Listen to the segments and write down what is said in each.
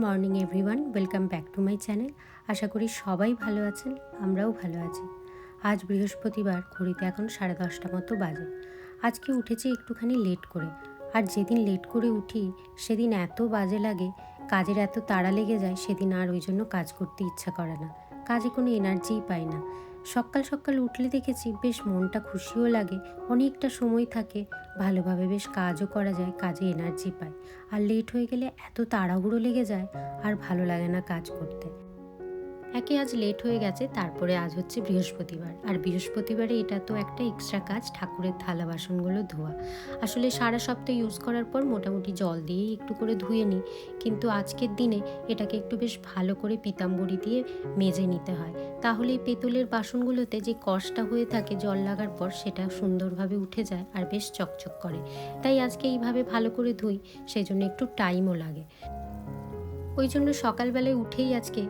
Morning everyone, welcome back to my channel. আশা করি সবাই ভালো আছেন, আমরাও ভালো আছি। আজ বৃহস্পতিবার, ঘড়িতে এখন সাড়ে দশটা মতো বাজে। আজকে উঠেছি একটুখানি লেট করে। আর যেদিন লেট করে উঠি, সেদিন এত বাজে লাগে, কাজের এত তাড়া লেগে যায়, সেদিন আর ওই জন্য কাজ করতে ইচ্ছা করে না। কাজে কোনো এনার্জিই পাই না। সকাল সকাল উঠলে দেখেছি বেশ মনটা খুশিও লাগে, অনেকটা সময় থাকে। ভালোভাবে বেশ কাজও করা যায়, কাজে এনার্জি পায় আর লেট হয়ে গেলে এত তাড়াহুড়ো লেগে যায়, আর ভালো লাগে না কাজ করতে। একে আজ লেট হয়ে গেছে, তারপরে আজ হচ্ছে বৃহস্পতিবার। আর বৃহস্পতিবারে এটা তো একটা এক্সট্রা কাজ, ঠাকুরের থালা বাসনগুলো ধোয়া। আসলে সারা সপ্তাহ ইউজ করার পর মোটামুটি জল দিয়েই একটু করে ধুয়ে নিই। কিন্তু আজকের দিনে এটাকে একটু বেশ ভালো করে পিতাম্বরি দিয়ে মেজে নিতে হয়। তাহলে পেতলের বাসনগুলোতে যে কষটা হয়ে থাকে জল লাগার পর, সেটা সুন্দরভাবে উঠে যায় আর বেশ চকচক করে। তাই আজকে এইভাবে ভালো করে ধুই সেই জন্য একটু টাইমও লাগে। ওই জন্য সকালবেলায় উঠেই আজকে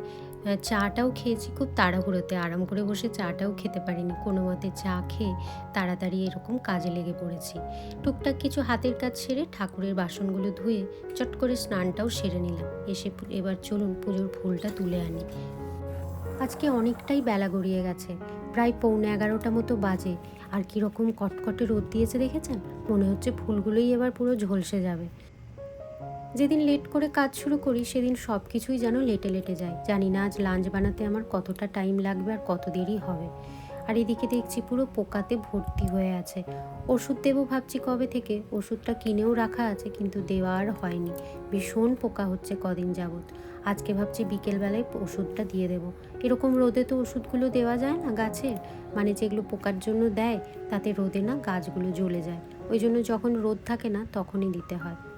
চাটাও খেয়েছি, খুব তাড়াহুড়োতে। আরাম করে বসে চাটাও খেতে পারিনি। কোনো মতে চা খেয়ে তাড়াতাড়ি এরকম কাজে লেগে পড়েছি। টুকটাক কিছু হাতের কাজ সেরে ঠাকুরের বাসনগুলো ধুয়ে চট করে স্নানটাও সেরে নিলাম। এসে এবার চলুন পুজোর ফুলটা তুলে আনি। আজকে অনেকটাই বেলা গড়িয়ে গেছে। প্রায় পৌনে এগারোটা মতো বাজে। আর কীরকম কটকটে রোদ দিয়েছে দেখেছেন? মনে হচ্ছে ফুলগুলোই এবার পুরো ঝলসে যাবে। যেদিন লেট করে কাজ শুরু করি, সেদিন সব কিছুই যেন লেটে লেটে যায়। জানি না আজ লাঞ্চ বানাতে আমার কতটা টাইম লাগবে আর কত দেরি হবে। আর এদিকে দেখছি পুরো পোকাতে ভর্তি হয়ে আছে। ওষুধ দেবো ভাবছি কবে থেকে? ওষুধটা কিনেও রাখা আছে, কিন্তু দেওয়া আর হয়নি। ভীষণ পোকা হচ্ছে কদিন যাবৎ। আজকে ভাবছি বিকেলবেলায় ওষুধটা দিয়ে দেবো। এরকম রোদে তো ওষুধগুলো দেওয়া যায় না গাছের মানে যেগুলো পোকার জন্য দেয়, তাতে রোদে না গাছগুলো জ্বলে যায়। ওই জন্য যখন রোদ থাকে না, তখনই দিতে হয়।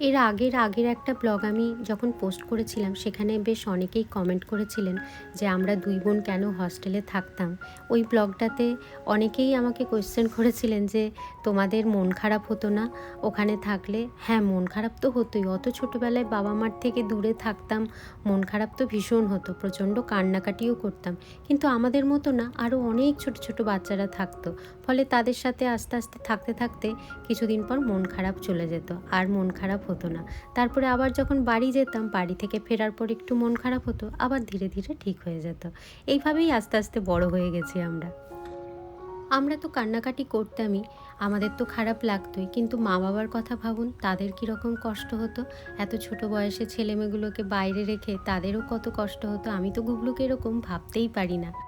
এর আগের আগের একটা ব্লগ আমি যখন পোস্ট করেছিলাম, সেখানে বেশ অনেকেই কমেন্ট করেছিলেন যে, আমরা দুই বোন কেন হস্টেলে থাকতাম? ওই ব্লগটাতে অনেকেই আমাকে কোয়েশ্চেন করেছিলেন যে, তোমাদের মন খারাপ হতো না? ওখানে থাকলে? হ্যাঁ মন খারাপ তো হতোই। অত ছোটোবেলায় বাবা মার থেকে দূরে থাকতাম, মন খারাপ তো ভীষণ হতো। প্রচণ্ড কান্নাকাটিও করতাম। কিন্তু আমাদের মতো না আরও অনেক ছোট ছোট বাচ্চারা থাকতো। ফলে তাদের সাথে আস্তে আস্তে থাকতে থাকতে কিছুদিন পর মন খারাপ চলে যেত। আর মন খারাপ হতো না। তারপরে আবার যখন বাড়ি যেতাম, বাড়ি থেকে ফেরার পর একটু মন খারাপ হতো, আবার ধীরে ধীরে ঠিক হয়ে যেত। এইভাবেই আস্তে আস্তে বড় হয়ে গেছি আমরা। আমরা তো কান্নাকাটি করতামই, আমাদের তো খারাপ লাগতোই, কিন্তু মা বাবার কথা ভাবুন, তাদের কীরকম কষ্ট হতো? এত ছোট বয়সে ছেলেমেয়েগুলোকে বাইরে রেখে তাদেরও কত কষ্ট হতো? আমি তো গুগলুকে এরকম ভাবতেই পারি না।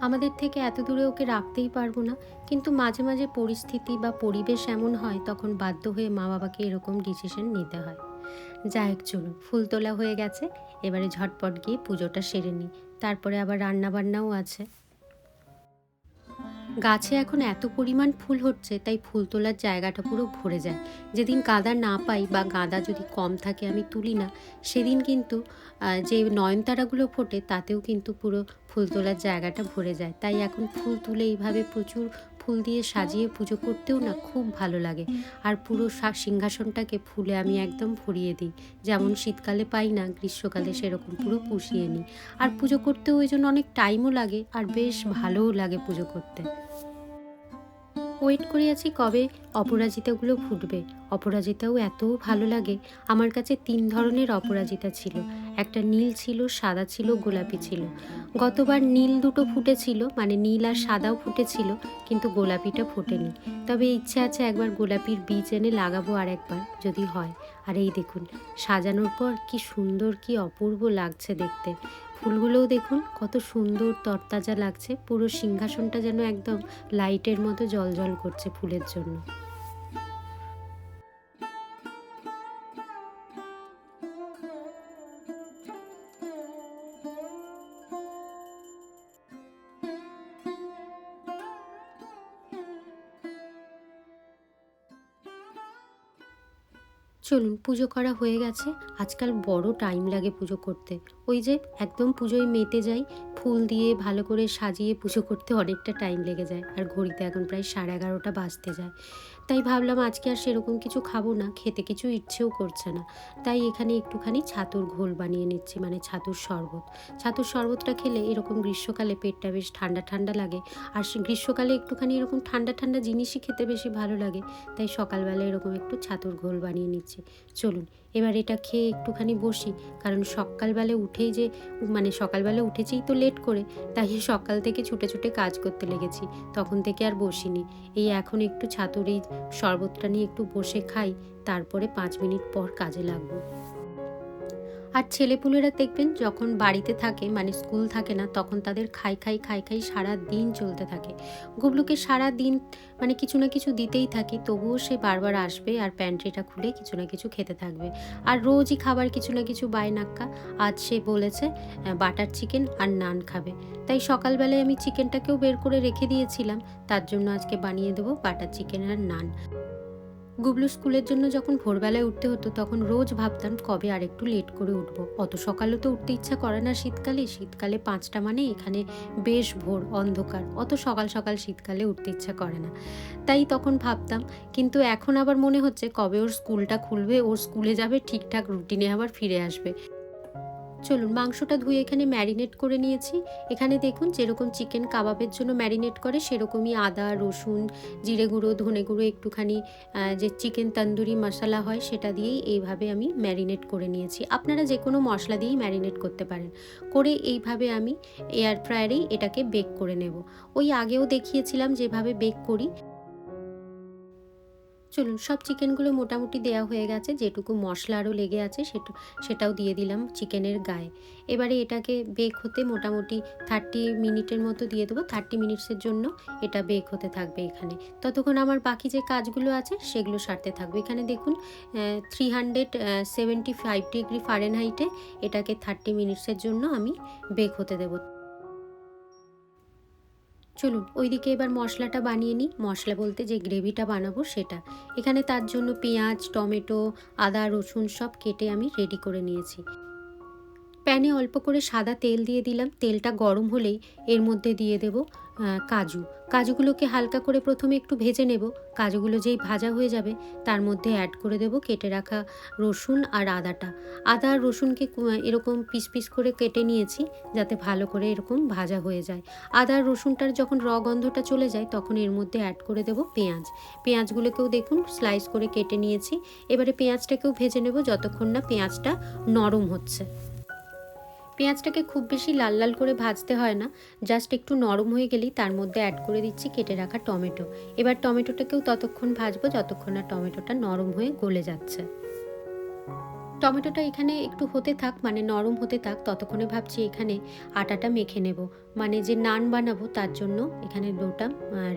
আমাদের থেকে এত দূরে ওকে রাখতেই পারব না। কিন্তু মাঝে মাঝে পরিস্থিতি বা পরিবেশ এমন হয়, তখন বাধ্য হয়ে মা বাবাকে এরকম ডিসিশন নিতে হয়। যাই হোক, চলুন, ফুল তোলা হয়ে গেছে। এবারে ঝটপট গিয়ে পুজোটা সেরে নিই। তারপরে আবার রান্না বান্নাও আছে। গাছে এখন এত পরিমাণ ফুল হচ্ছে, তাই ফুল তোলার জায়গাটা পুরো ভরে যায়। যেদিন গাঁদা না পাই বা গাঁদা যদি কম থাকে আমি তুলি না, সেদিন কিন্তু যে নয়নতারাগুলো ফোটে তাতেও কিন্তু পুরো ফুল তোলার জায়গাটা ভরে যায়। তাই এখন ফুল তুলে এইভাবে প্রচুর ফুল দিয়ে সাজিয়ে পুজো করতেও না খুব ভালো লাগে। আর পুরো সিংহাসনটাকে ফুলে আমি একদম ভরিয়ে দিই। যেমন শীতকালে পাই না, গ্রীষ্মকালে সেরকম পুরো পুষিয়ে নিই। আর পুজো করতেও ওই জন্য অনেক টাইমও লাগে, আর বেশ ভালোও লাগে পুজো করতে। ওয়েট করে আছি কবে অপরাজিতাগুলো ফুটবে। অপরাজিতাও এত ভালো লাগে, আমার কাছে তিন ধরনের অপরাজিতা ছিল। একটা নীল ছিল, সাদা ছিল, গোলাপি ছিল। গতবার নীল দুটো ফুটেছিল মানে নীল আর সাদাও ফুটেছিল, কিন্তু গোলাপিটা ফোটেনি। তবে ইচ্ছে আছে একবার গোলাপির বীজ এনে লাগাবো আর একবার, যদি হয়। আর এই দেখুন, সাজানোর পর কি সুন্দর, কি অপূর্ব লাগছে দেখতে। ফুলগুলোও দেখুন, কত সুন্দর তরতাজা লাগছে। পুরো সিংহাসনটা যেন একদম লাইটের মতো জল করছে ফুলের জন্য। চলুন পুজো করা হয়ে গেছে। আজকাল বড় টাইম লাগে পুজো করতে। ওই যে একদম পুজোয় মেতে যাই, ফুল দিয়ে ভালো করে সাজিয়ে পুজো করতে অনেকটা টাইম লেগে যায়। আর ঘড়িতে এখন প্রায় সাড়ে এগারোটা বাজতে যায়। তাই ভাবলাম আজকে আর সেরকম কিছু খাব না, খেতে কিছু ইচ্ছেও করছে না। তাই এখানে একটুখানি ছাতুর ঘোল বানিয়ে নিচ্ছি মানে ছাতুর শরবত। ছাতুর শরবতটা খেলে এরকম গ্রীষ্মকালে পেটটা বেশ ঠান্ডা ঠান্ডা লাগে, আর গ্রীষ্মকালে একটুখানি এরকম ঠান্ডা ঠান্ডা জিনিসই খেতে বেশি ভালো লাগে। তাই সকালবেলা এরকম একটু ছাতুর ঘোল বানিয়ে নিচ্ছি। চলুন এবার এটা খেয়ে একটুখানি বসি। কারণ সকালবেলা উঠেই যে মানে সকালবেলা উঠেছেই তো লেট করে, তাই সকাল থেকে ছুটে ছুটে কাজ করতে লেগেছি। তখন থেকে আর বসিনি। এই এখন একটু ছাতুর শরবতটা নিয়ে একটু বসে খাই, তারপরে পাঁচ মিনিট পর কাজে লাগবো। আর ছেলেপুলেরা দেখবেন যখন বাড়িতে থাকে মানে স্কুল থাকে না, তখন তাদের খাই খাই খাই খাই সারা দিন চলতে থাকে। গুবলুকে সারা দিন মানে কিছু না কিছু দিতেই থাকি, তবুও সে বারবার আসবে আর প্যান্ট্রিটা খুলে কিছু না কিছু খেতে থাকবে। আর রোজই খাবার কিছু না কিছু বায়নাক্কা আজ সে বলেছে বাটার চিকেন আর নান খাবে। তাই সকালবেলায় আমি চিকেনটাকেও বের করে রেখে দিয়েছিলাম। তার জন্য আজকে বানিয়ে দেবো বাটার চিকেন আর নান। গুবলু স্কুলের জন্য যখন ভোরবেলায় উঠতে হতো, তখন রোজ ভাবতাম কবে আর একটু লেট করে উঠব। অত সকালে তো উঠতে ইচ্ছা করে না শীতকালে। শীতকালে পাঁচটা মানে এখানে বেশ ভোর, অন্ধকার। অত সকাল সকাল শীতকালে উঠতে ইচ্ছা করে না। তাই তখন ভাবতাম, কিন্তু এখন আবার মনে হচ্ছে কবে ওর স্কুলটা খুলবে, ওর স্কুলে যাবে, ঠিকঠাক রুটিনে আবার ফিরে আসবে। চলুন, মাংসটা ধুয়ে এখানে ম্যারিনেট করে নিয়েছি। এখানে দেখুন, যেরকম চিকেন কাবাবের জন্য ম্যারিনেট করে, সেরকমই আদা, রসুন, জিরে গুঁড়ো, ধনে গুঁড়ো, একটুখানি যে চিকেন তন্দুরি মশলা হয়, সেটা দিয়েই এইভাবে আমি ম্যারিনেট করে নিয়েছি। আপনারা যে কোনো মশলা দিয়েই ম্যারিনেট করতে পারেন। করে এইভাবে আমি এয়ার ফ্রায়ারেই এটাকে বেক করে নেব। ওই আগেও দেখিয়েছিলাম যেভাবে বেক করি। চলুন, সব চিকেনগুলো মোটামুটি দেওয়া হয়ে গেছে, যেটুকু মশলা আরও লেগে আছে সেটা সেটাও দিয়ে দিলাম চিকেনের গায়ে। এবারে এটাকে বেক হতে মোটামুটি থার্টি মিনিটের মতো দিয়ে দেবো থার্টি মিনিটসের জন্য এটা বেক হতে থাকবে এখানে। ততক্ষণ আমার বাকি যে কাজগুলো আছে সেগুলো সারতে থাকবে। এখানে দেখুন three hundred seventy five degree ফারেনহাইটে এটাকে থার্টি মিনিটসের জন্য আমি বেক হতে দেবো। চলুন, ওইদিকে এবার মশলাটা বানিয়ে নিই। মশলা বলতে যে গ্রেভিটা বানাবো সেটা। এখানে তার জন্য পেঁয়াজ, টমেটো, আদা, রসুন সব কেটে আমি রেডি করে নিয়েছি। প্যানে অল্প করে সাদা তেল দিয়ে দিলাম। তেলটা গরম হলেই এর মধ্যে দিয়ে দেব কাজু। কাজুগুলোকে হালকা করে প্রথমে একটু ভেজে নেব। কাজুগুলো যেই ভাজা হয়ে যাবে, তার মধ্যে অ্যাড করে দেব কেটে রাখা রসুন আর আদাটা। আদা আর রসুনকে এরকম পিস পিস করে কেটে নিয়েছি, যাতে ভালো করে এরকম ভাজা হয়ে যায়। আদা আর রসুনটার যখন র গন্ধটা চলে যায়, তখন এর মধ্যে অ্যাড করে দেব পেঁয়াজ। পেঁয়াজগুলোকেও দেখুন স্লাইস করে কেটে নিয়েছি। এবারে পেঁয়াজটাকেও ভেজে নেব, যতক্ষণ না পেঁয়াজটা নরম হচ্ছে। পেঁয়াজটাকে খুব বেশি লাল লাল করে ভাজতে হয় না। জাস্ট একটু নরম হয়ে গেলেই তার মধ্যে অ্যাড করে দিচ্ছি কেটে রাখা টমেটো। এবার টমেটোটাকেও ততক্ষণ ভাজবো যতক্ষণ না টমেটোটা নরম হয়ে গলে যাচ্ছে। টমেটোটা এখানে একটু হতে থাক মানে নরম হতে থাক, ততক্ষণে ভাবছি এখানে আটাটা মেখে নেব। মানে যে নান বানাবো তার জন্য এখানে ডোটা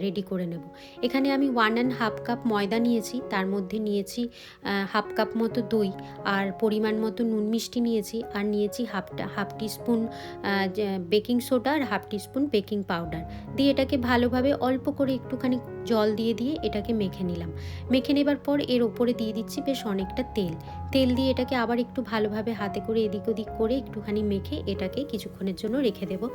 রেডি করে নেব। এখানে আমি ওয়ান অ্যান্ড হাফ কাপ ময়দা নিয়েছি, তার মধ্যে নিয়েছি হাফ কাপ মতো দই আর পরিমাণ মতো নুন মিষ্টি নিয়েছি আর নিয়েছি হাফটা হাফ টিস্পুন বেকিং সোডা আর হাফ টিস্পুন বেকিং পাউডার দিয়ে এটাকে ভালোভাবে অল্প করে একটুখানি জল দিয়ে দিয়ে এটাকে মেখে নিলাম। মেখে নেবার পর এর ওপরে দিয়ে দিচ্ছি বেশ অনেকটা তেল। তেল দিয়ে এটাকে আবার একটু ভালোভাবে হাতে করে এদিক ওদিক করে একটুখানি মেখে এটাকে কিছুক্ষণের জন্য রেখে দেবো।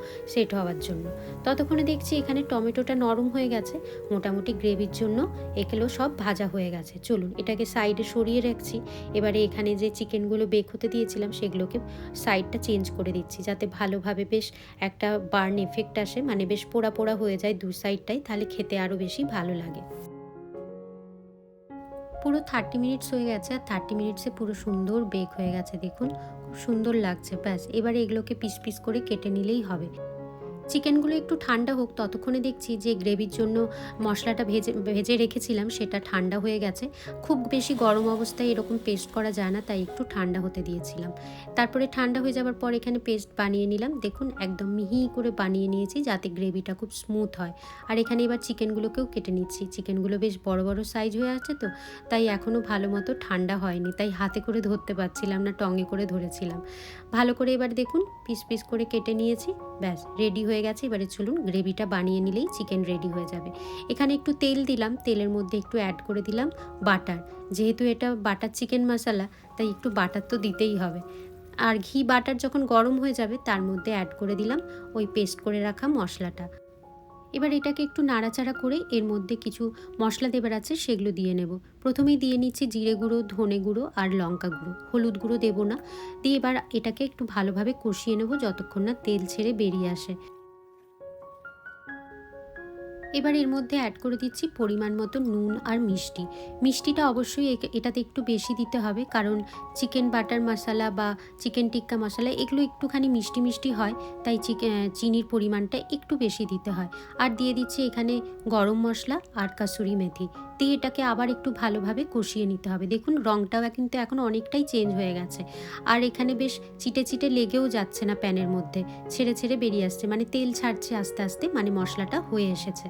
সেট হওয়ার জন্য। ততক্ষণে দেখছি এখানে টমেটোটা নরম হয়ে গেছে, মোটামুটি গ্রেভির জন্য এগুলো সব ভাজা হয়ে গেছে। চলুন, এটাকে সাইডে সরিয়ে রাখছি। এবারে এখানে যে চিকেনগুলো বেক হতে দিয়েছিলাম, সেগুলোকে সাইডটা চেঞ্জ করে দিচ্ছি, যাতে ভালোভাবে বেশ একটা বার্ন এফেক্ট আসে মানে বেশ পোড়া পোড়া হয়ে যায় দু সাইডটাই তাহলে খেতে আরও বেশি ভালো লাগে। পুরো থার্টি মিনিটস হয়ে গেছে, আর থার্টি মিনিটসে পুরো সুন্দর বেক হয়ে গেছে, দেখুন। খুব সুন্দর লাগছে, ব্যাস। এবারে এগুলোকে পিস পিস করে কেটে নিলেই হবে। চিকেনগুলো একটু ঠান্ডা হোক, ততক্ষণে দেখছি যে গ্রেভির জন্য মশলাটা ভেজে ভেজে রেখেছিলাম, সেটা ঠান্ডা হয়ে গেছে। খুব বেশি গরম অবস্থায় এরকম পেস্ট করা যায় না, তাই একটু ঠান্ডা হতে দিয়েছিলাম। তারপরে ঠান্ডা হয়ে যাওয়ার পর এখানে পেস্ট বানিয়ে নিলাম। দেখুন, একদম মিহি করে বানিয়ে নিয়েছি, যাতে গ্রেভিটা খুব স্মুথ হয়। আর এখানে এবার চিকেনগুলোকেও কেটে নিচ্ছি। চিকেনগুলো বেশ বড় বড় সাইজ হয়ে আছে তো, তাই এখনও ভালো মতো ঠান্ডা হয়নি। তাই হাতে করে ধরতে পারছিলাম না, টঙে করে ধরেছিলাম। ভালো করে এবার দেখুন, পিস পিস করে কেটে নিয়েছি। ব্যাস রেডি হয়ে গেছে। এবারে চলুন গ্রেভিটা বানিয়ে নিলেই চিকেন রেডি হয়ে যাবে। এখানে একটু তেল দিলাম, তেলের মধ্যে একটু অ্যাড করে দিলাম বাটার যেহেতু এটা বাটার চিকেন মশলা তাই একটু বাটার তো দিতেই হবে। আর ঘি বাটার যখন গরম হয়ে যাবে, তার মধ্যে অ্যাড করে দিলাম ওই পেস্ট করে রাখা মশলাটা। এবার এটাকে একটু নাড়াচাড়া করে এর মধ্যে কিছু মশলা দেবার আছে, সেগুলো দিয়ে নেব। প্রথমেই দিয়ে নিচ্ছি জিরে গুঁড়ো, ধনে গুঁড়ো আর লঙ্কা গুঁড়ো। হলুদ গুঁড়ো দেবো না। দিয়ে এবার এটাকে একটু ভালোভাবে কষিয়ে নেব যতক্ষণ না তেল ছেড়ে বেরিয়ে আসে। এবার এর মধ্যে অ্যাড করে দিচ্ছি পরিমাণ মতো নুন আর মিষ্টি। মিষ্টিটা অবশ্যই এটাতে একটু বেশি দিতে হবে, কারণ চিকেন বাটার মশলা বা চিকেন টিক্কা মশলা এগুলো একটুখানি মিষ্টি মিষ্টি হয়, তাই চিনির পরিমাণটা একটু বেশি দিতে হয়। আর দিয়ে দিচ্ছি এখানে গরম মশলা আর কাসুরি মেথি। দিয়ে এটাকে আবার একটু ভালোভাবে কষিয়ে নিতে হবে। দেখুন রঙটাও কিন্তু এখন অনেকটাই চেঞ্জ হয়ে গেছে। আর এখানে বেশ চিটে চিটে লেগেও যাচ্ছে না প্যানের মধ্যে। ছেড়ে ছেড়ে বেরিয়ে আসছে মানে তেল ছাড়ছে আস্তে আস্তে মানে মশলাটা হয়ে এসেছে।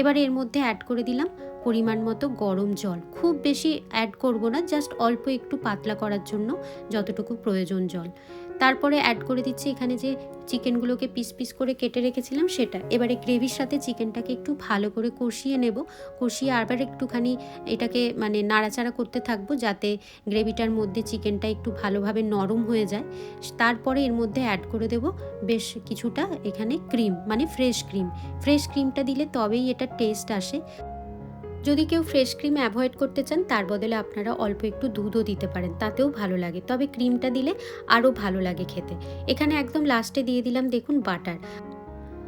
এবার এর মধ্যে অ্যাড করে দিলাম পরিমাণ মতো গরম জল। খুব বেশি অ্যাড করব না জাস্ট অল্প একটু পাতলা করার জন্য যতটুকু প্রয়োজন জল। তারপরে অ্যাড করে দিচ্ছি এখানে যে চিকেনগুলোকে পিস পিস করে কেটে রেখেছিলাম সেটা। এবারে গ্রেভির সাথে চিকেনটাকে একটু ভালো করে কষিয়ে নেব। কষিয়ে আবার একটুখানি এটাকে মানে নাড়াচাড়া করতে থাকব যাতে গ্রেভিটার মধ্যে চিকেনটা একটু ভালোভাবে নরম হয়ে যায়। তারপরে এর মধ্যে অ্যাড করে দেব বেশ কিছুটা এখানে ক্রিম মানে ফ্রেশ ক্রিম ফ্রেশ ক্রিমটা দিলে তবেই এটা টেস্ট আসে। যদি কেউ ফ্রেশ ক্রিম অ্যাভয়েড করতে চান, তার বদলে আপনারা অল্প একটু দুধও দিতে পারেন, তাতেও ভালো লাগে। তবে ক্রিমটা দিলে আরও ভালো লাগে খেতে। এখানে একদম লাস্টে দিয়ে দিলাম, দেখুন বাটার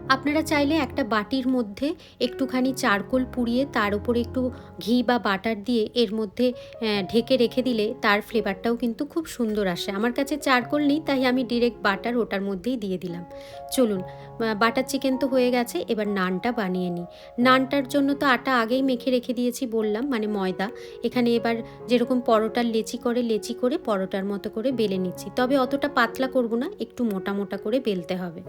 আপনারা চাইলে একটা বাটির মধ্যে একটুখানি চারকোল পুড়িয়ে তার উপরে একটু ঘি বা বাটার দিয়ে এর মধ্যে ঢেকে রেখে দিলে তার ফ্লেভারটাও কিন্তু খুব সুন্দর আসে। আমার কাছে চারকোল নেই, তাই আমি ডিরেক্ট বাটার ওটার মধ্যেই দিয়ে দিলাম। চলুন বাটার চিকেন তো হয়ে গেছে, এবার নানটা বানিয়ে নিই। নানটার জন্য তো আটা আগেই মেখে রেখে দিয়েছি বললাম মানে ময়দা। এখানে এবার যেরকম পরোটার লেচি করে লেচি করে পরোটার মতো করে বেলে নিচ্ছি। তবে অতটা পাতলা করব না, একটু মোটা মোটা করে বেলতে হবে।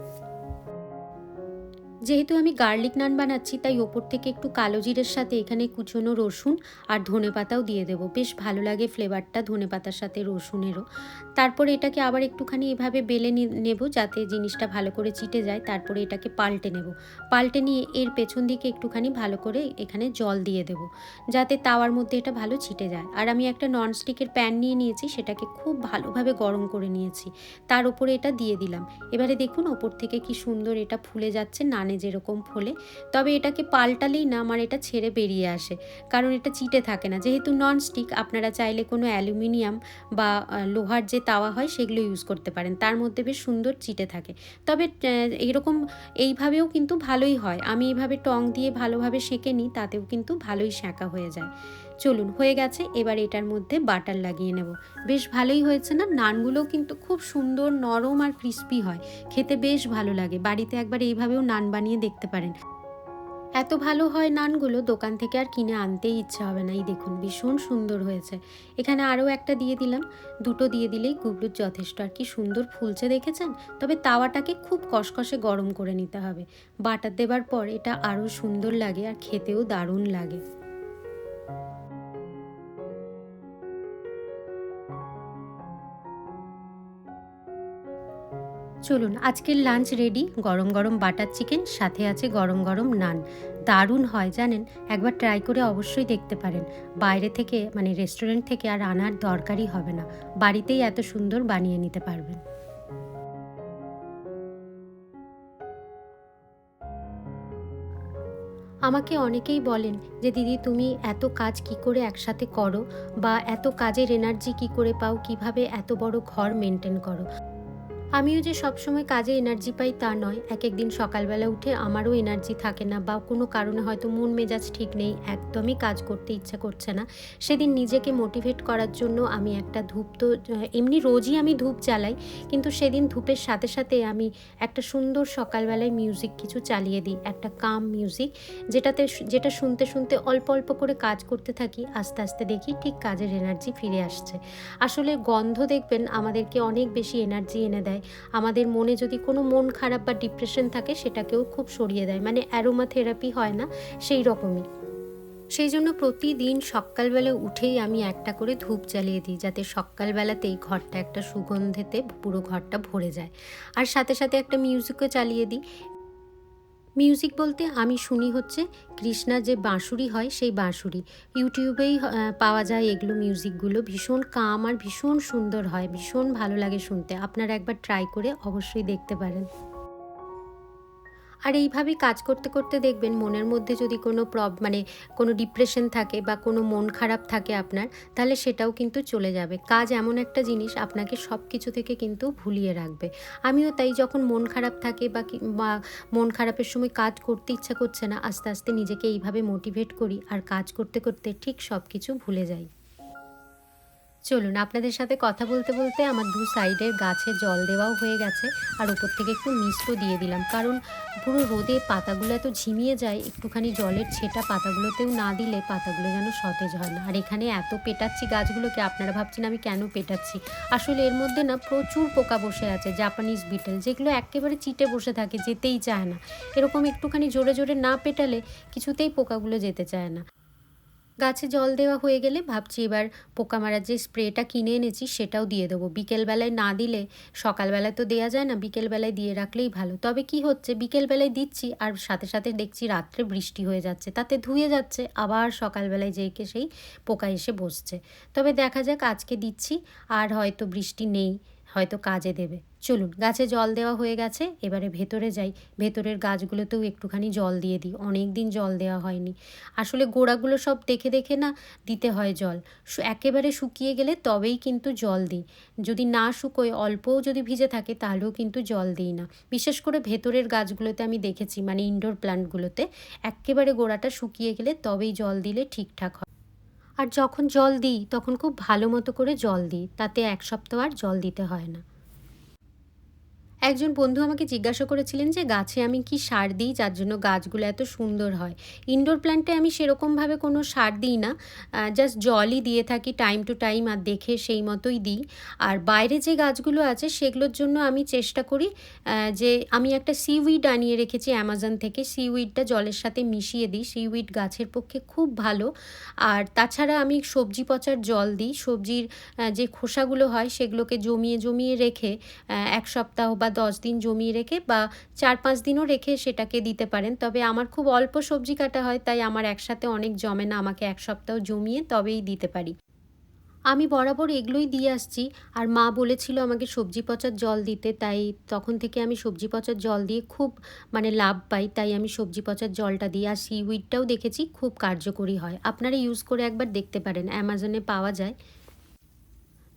যেহেতু আমি গার্লিক নান বানাচ্ছি, তাই ওপর থেকে একটু কালো জিরের সাথে এখানে কুচনো রসুন আর ধনে পাতাও দিয়ে দেবো। বেশ ভালো লাগে ফ্লেভারটা ধনে পাতার সাথে রসুনেরও। তারপরে এটাকে আবার একটুখানি এভাবে বেলে নেব যাতে জিনিসটা ভালো করে চিটে যায়। তারপরে এটাকে পাল্টে নেব। পাল্টে নিয়ে এর পেছন দিকে একটুখানি ভালো করে এখানে জল দিয়ে দেব, যাতে তাওয়ার মধ্যে এটা ভালো ছিটে যায়। আর আমি একটা ননস্টিকের প্যান নিয়ে নিয়েছি, সেটাকে খুব ভালোভাবে গরম করে নিয়েছি। তার উপরে এটা দিয়ে দিলাম। এবারে দেখুন ওপর থেকে কি সুন্দর এটা ফুলে যাচ্ছে, নানে যেরকম ফোলে। তবে এটাকে পাল্টালেই না আমার এটা ছেড়ে বেরিয়ে আসে, কারণ এটা চিটে থাকে না। যেহেতু ননস্টিক, আপনারা চাইলে কোনো অ্যালুমিনিয়াম বা লোহার যে তাওয়া হয়, সেগুলো ইউজ করতে পারেন। তার মধ্যে বেশ সুন্দর চিটে থাকে। তবে এরকম এইভাবেও কিন্তু ভালোই হয়। আমি এইভাবে টং দিয়ে ভালোভাবে সেঁকে নিই, তাতেও কিন্তু ভালোই সেঁকা হয়ে যায়। চলুন, হয়ে গেছে। এবার এটার মধ্যে বাটার লাগিয়ে নেব। বেশ ভালোই হয়েছে না? নানগুলো কিন্তু খুব সুন্দর নরম আর ক্রিস্পি হয়। খেতে বেশ ভালো লাগে। বাড়িতে একবার এইভাবেও নান বানিয়ে দেখতে পারেন। এত ভালো হয় নানগুলো দোকান থেকে আর কিনে আনতেই ইচ্ছা হবে না। এই দেখুন, ভীষণ সুন্দর হয়েছে। এখানে আরও একটা দিয়ে দিলাম। দুটো দিয়ে দিলেই গুবলুর যথেষ্ট। আর কি সুন্দর ফুলছে দেখেছেন? তবে তাওয়াটাকে খুব কষকষে গরম করে নিতে হবে। বাটার দেবার পর এটা আরও সুন্দর লাগে আর খেতেও দারুণ লাগে। চলুন, আজকের লাঞ্চ রেডি গরম গরম বাটার চিকেন সাথে আছে গরম গরম নান দারুণ হয়, জানেন? একবার ট্রাই করে অবশ্যই দেখতে পারেন। বাইরে থেকে মানে রেস্টুরেন্ট থেকে আর আনার দরকারই হবে না। বাড়িতেই এত সুন্দর বানিয়ে নিতে পারবেন। আমাকে অনেকেই বলেন যে, দিদি, তুমি এত কাজ কি করে একসাথে করো? বা এত কাজের এনার্জি কি করে পাও? কীভাবে এত বড় ঘর মেনটেন করো? আমিও যে সবসময় কাজে এনার্জি পাই তা নয়। এক একদিন সকালবেলা উঠে আমারও এনার্জি থাকে না বা কোনো কারণে হয়তো মন মেজাজ ঠিক নেই, একদমই কাজ করতে ইচ্ছা করছে না। সেদিন নিজেকে মোটিভেট করার জন্য আমি একটা ধূপ তো, এমনি রোজই আমি ধূপ জ্বালাই, কিন্তু সেদিন ধূপের সাথে সাথে আমি একটা সুন্দর সকালবেলায় মিউজিক কিছু চালিয়ে দিই, একটা কাম মিউজিক যেটাতে যেটা শুনতে শুনতে অল্প অল্প করে কাজ করতে থাকি, আস্তে আস্তে দেখি ঠিক কাজের এনার্জি ফিরে আসছে। আসলে গন্ধ দেখবেন আমাদেরকে অনেক বেশি এনার্জি এনে দেয় আমাদের মনে যদি কোনো মন খারাপ বা ডিপ্রেশন থাকে, সেটাকেও খুব সরিয়ে দেয়। মানে অ্যারোমা থেরাপি হয় না, সেই রকমই। সেই জন্য প্রতিদিন সকালবেলা উঠেই আমি একটা করে ধূপ জ্বালিয়ে দিই, যাতে সকালবেলাতেই ঘরটা একটা সুগন্ধেতে পুরো ঘরটা ভরে যায়। আর সাথে সাথে একটা মিউজিকও চালিয়ে দিই। মিউজিক বলতে আমি শুনি হচ্ছে কৃষ্ণা যে বাঁশুরি হয় সেই বাঁশুরি। ইউটিউবেই পাওয়া যায় এগুলো মিউজিকগুলো ভীষণ কাম আর ভীষণ সুন্দর হয়, ভীষণ ভালো লাগে শুনতে। আপনারা একবার ট্রাই করে অবশ্যই দেখতে পারেন। আর এইভাবেই কাজ করতে করতে দেখবেন মনের মধ্যে যদি কোনো প্রব মানে কোনো ডিপ্রেশন থাকে বা কোনো মন খারাপ থাকে আপনার, তাহলে সেটাও কিন্তু চলে যাবে। কাজ এমন একটা জিনিস আপনাকে সব কিছু থেকে কিন্তু ভুলিয়ে রাখবে। আমিও তাই যখন মন খারাপ থাকে বা মন খারাপের সময় কাজ করতে ইচ্ছা করছে না, আস্তে আস্তে নিজেকে এইভাবে মোটিভেট করি আর কাজ করতে করতে ঠিক সব কিছু ভুলে যাই। চলুন, আপনাদের সাথে কথা বলতে বলতে আমার দু সাইডের গাছে জল দেওয়াও হয়ে গেছে আর উপর থেকে একটু মিষ্টও দিয়ে দিলাম। কারণ পুরো রোদে পাতাগুলো এত ঝিমিয়ে যায়, একটুখানি জলের ছেটা পাতাগুলোতেও না দিলে পাতাগুলো যেন সতেজ হয় না। আর এখানে এত পেটাচ্ছি গাছগুলোকে, আপনারা ভাবছেন আমি কেন পেটাচ্ছি? আসলে এর মধ্যে না প্রচুর পোকা বসে আছে জাপানিজ বিটেল যেগুলো একেবারে চিটে বসে থাকে, যেতেই চায় না। এরকম একটুখানি জোরে জোরে না পেটালে কিছুতেই পোকাগুলো যেতে চায় না। গাছে জল দেওয়া হয়ে গেলে ভাবছি এবার পোকা মারার যে স্প্রেটা কিনে এনেছি সেটাও দিয়ে দেবো। বিকেলবেলায় না দিলে সকালবেলায় তো দেওয়া যায় না, বিকেলবেলায় দিয়ে রাখলেই ভালো। তবে কি হচ্ছে, বিকেলবেলায় দিচ্ছি আর সাথে সাথে দেখছি রাত্রে বৃষ্টি হয়ে যাচ্ছে, তাতে ধুয়ে যাচ্ছে, আবার সকালবেলায় যেকে সেই পোকা এসে বসছে। তবে দেখা যাক আজকে দিচ্ছি, আর হয়তো বৃষ্টি নেই। হয়তো কাজে দেবে। চলুন, গাছে জল দেওয়া হয়ে গেছে, এবারে ভেতরে যাই। ভেতরের গাছগুলোতেও একটুখানি জল দিয়ে দিই। অনেক দিন জল দেওয়া হয়নি। আসলে গোড়াগুলো সব দেখে দেখে না দিতে হয় জল। একেবারে শুকিয়ে গেলে তবেই কিন্তু জল দিই। যদি না শুকোয়, অল্পও যদি ভিজে থাকে, তাহলেও কিন্তু জল দিই না। বিশেষ করে ভেতরের গাছগুলোতে আমি দেখেছি মানে ইনডোর প্ল্যান্টগুলোতে একেবারে গোড়াটা শুকিয়ে গেলে তবেই জল দিলে ঠিকঠাক হয়। আর যখন জল দিই, তখন খুব ভালো মতো করে জল দিই, তাতে এক সপ্তাহ আর জল দিতে হয় না। একজন বন্ধু আমাকে জিজ্ঞাসা করেছিলেন যে গাছে আমি কি সার দিই, যার জন্য গাছগুলো এত সুন্দর হয়। ইনডোর প্ল্যান্টে আমি সেরকমভাবে কোনো সার দিই না। জাস্ট জলই দিয়ে থাকি টাইম টু টাইম আর দেখে সেই মতোই দিই। আর বাইরে যে গাছগুলো আছে, সেগুলোর জন্য আমি চেষ্টা করি যে আমি একটা সিউইড আনিয়ে রেখেছি অ্যামাজন থেকে। সিউইডটা জলের সাথে মিশিয়ে দিই। সিউইড গাছের পক্ষে খুব ভালো। আর তাছাড়া আমি সবজি পচার জল দিই। সবজির যে খোসাগুলো হয়, সেগুলোকে জমিয়ে জমিয়ে রেখে এক সপ্তাহ বা দশ দিন জমিয়ে রেখে বা চার পাঁচ দিনও রেখে সেটাকে দিতে পারেন। তবে আমার খুব অল্প সবজি কাটা হয়, তাই আমার একসাথে অনেক জমে না, আমাকে এক সপ্তাহ জমিয়ে তবেই দিতে পারি। আমি বরাবর এগুলোই দিয়ে আসছি। আর মা বলেছিল আমাকে সবজি পচার জল দিতে, তাই তখন থেকে আমি সবজি পচার জল দিয়ে খুব মানে লাভ পাই, তাই আমি সবজি পচার জলটা দিই আর সিউইডটাও দেখেছি, খুব কার্যকরী হয়। আপনারা ইউজ করে একবার দেখতে পারেন অ্যামাজনে পাওয়া যায়।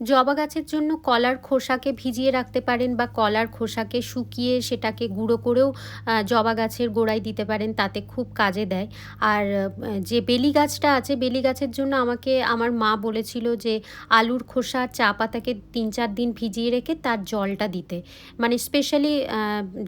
জবা গাছের জন্য কলার খোসাকে ভিজিয়ে রাখতে পারেন বা কলার খোসাকে শুকিয়ে সেটাকে গুঁড়ো করেও জবা গাছের গোড়ায় দিতে পারেন, তাতে খুব কাজে দেয়। আর যে বেলি গাছটা আছে, বেলি গাছের জন্য আমাকে, আমার মা বলেছিল যে আলুর খোসা চা পাতাকে তিন চার দিন ভিজিয়ে রেখে তার জলটা দিতে। মানে স্পেশালি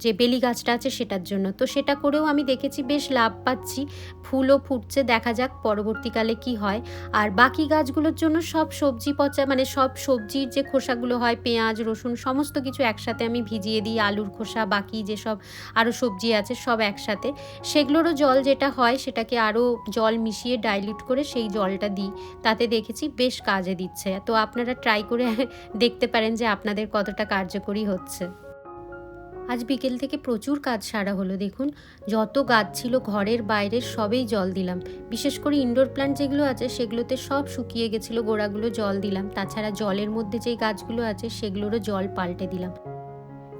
যে বেলি গাছটা আছে সেটার জন্য। তো সেটা করেও আমি দেখেছি বেশ লাভ পাচ্ছি। ফুলও ফুটছে, দেখা যাক পরবর্তীকালে কি হয়। আর বাকি গাছগুলোর জন্য সব সবজি পচা মানে সব সবজির যে খোসাগুলো হয়, পেঁয়াজ, রসুন, সমস্ত কিছু একসাথে আমি ভিজিয়ে দিই, আলুর খোসা, বাকি যেসব আরও সবজি আছে সব একসাথে। সেগুলোরও জল যেটা হয়, সেটাকে আরও জল মিশিয়ে ডাইলিউট করে সেই জলটা দিই। তাতে দেখেছি বেশ কাজে দিচ্ছে। তো আপনারা ট্রাই করে দেখতে পারেন যে আপনাদের কতটা কার্যকরী হচ্ছে। আজ বিকেল থেকে প্রচুর কাজ সারা হলো, দেখুন। যত গাছ ছিল ঘরের বাইরের সবেই জল দিলাম। বিশেষ করে ইনডোর প্ল্যান্ট যেগুলো আছে, সেগুলোতে সব শুকিয়ে গেছিল, গোড়াগুলো জল দিলাম। তাছাড়া জলের মধ্যে যেই গাছগুলো আছে, সেগুলোরও জল পাল্টে দিলাম।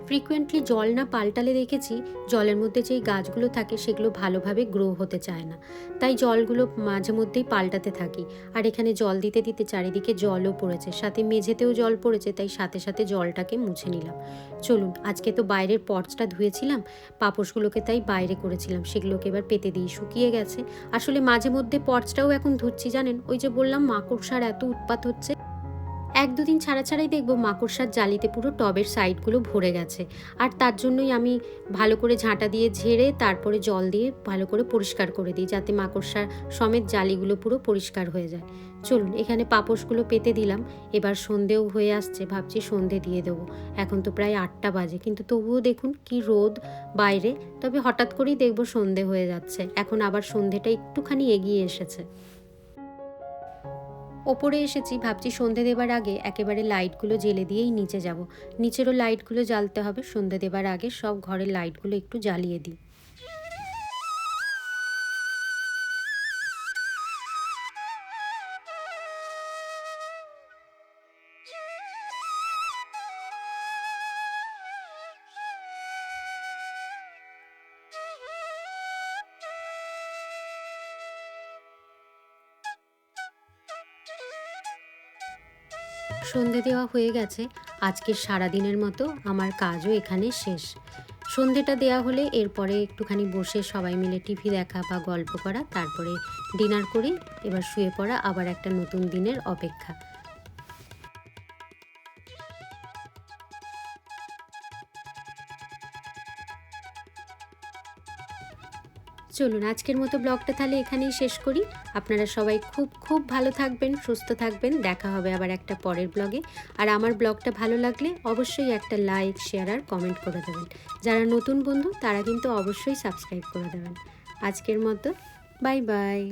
ফ্রিকুয়েন্টলি জল না পাল্টালে দেখেছি জলের মধ্যে যেই গাছগুলো থাকে সেগুলো ভালোভাবে গ্রো হতে চায় না। তাই জলগুলো মাঝে মধ্যেই পাল্টাতে থাকি। আর এখানে জল দিতে দিতে চারিদিকে জলও পড়েছে, সাথে মেঝেতেও জল পড়েছে, তাই সাথে সাথে জলটাকে মুছে নিলাম। চলুন, আজকে তো বাইরের পটসটা ধুয়েছিলাম, পাপোশগুলোকে তাই বাইরে করেছিলাম, সেগুলোকে এবার পেতে দিই শুকিয়ে গেছে। আসলে মাঝে মধ্যে পটসটাও এখন ধুচ্ছি, জানেন? ওই যে বললাম, মাকড়সার এত উৎপাত হচ্ছে। এক দুদিন ছাড়া ছাড়াই দেখব মাকড়সার জালিতে পুরো টবের সাইডগুলো ভরে গেছে। আর তার জন্যই আমি ভালো করে ঝাঁটা দিয়ে ঝেড়ে তারপরে জল দিয়ে ভালো করে পরিষ্কার করে দিই, যাতে মাকড়সার সমেত জালিগুলো পুরো পরিষ্কার হয়ে যায়। চলুন, এখানে পাপোশগুলো পেতে দিলাম। এবার সন্ধেও হয়ে আসছে, ভাবছি সন্ধে দিয়ে দেবো। এখন তো প্রায় আটটা বাজে, কিন্তু তবুও দেখুন কি রোদ বাইরে। তবে হঠাৎ করেই দেখব সন্ধে হয়ে যাচ্ছে। এখন আবার সন্ধেটা একটুখানি এগিয়ে এসেছে। ওপরে এসেছি, ভাবছি সন্ধে দেবার আগে একেবারে লাইটগুলো জেলে দিয়েই নিচে যাব। নিচেরও লাইটগুলো জ্বালতে হবে, সন্ধে দেবার আগে সব ঘরের লাইটগুলো একটু জ্বালিয়ে দিই। সন্ধে দেওয়া হয়ে গেছে। আজকের সারাদিনের মতো আমার কাজও এখানে শেষ। সন্ধেটা দেওয়া হলে এরপরে একটুখানি বসে সবাই মিলে টিভি দেখা বা গল্প করা, তারপরে ডিনার করি, এবার শুয়ে পড়া আবার একটা নতুন দিনের অপেক্ষা। চলুন, আজকের মতো ব্লগটা তাহলে এখানেই শেষ করি। আপনারা সবাই খুব খুব ভালো থাকবেন, সুস্থ থাকবেন। দেখা হবে আবার একটা পরের ব্লগে। আর আমার ব্লগটা ভালো লাগলে অবশ্যই একটা লাইক, শেয়ার আর কমেন্ট করে দেবেন। যারা নতুন বন্ধু, তারা কিন্তু অবশ্যই সাবস্ক্রাইব করে দেবেন। আজকের মতো, বাই বাই।